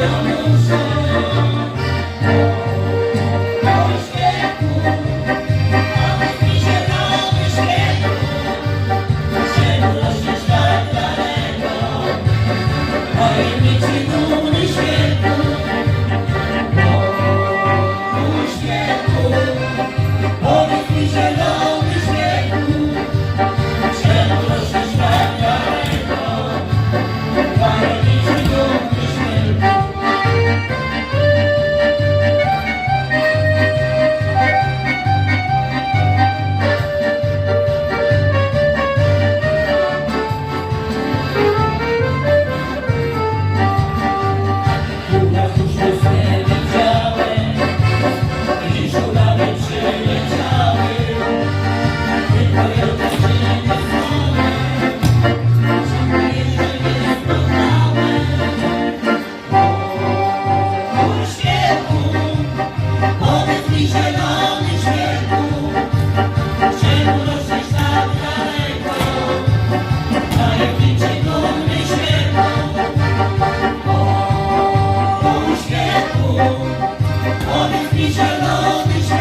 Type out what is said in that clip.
네. Ходить пічано, пічано.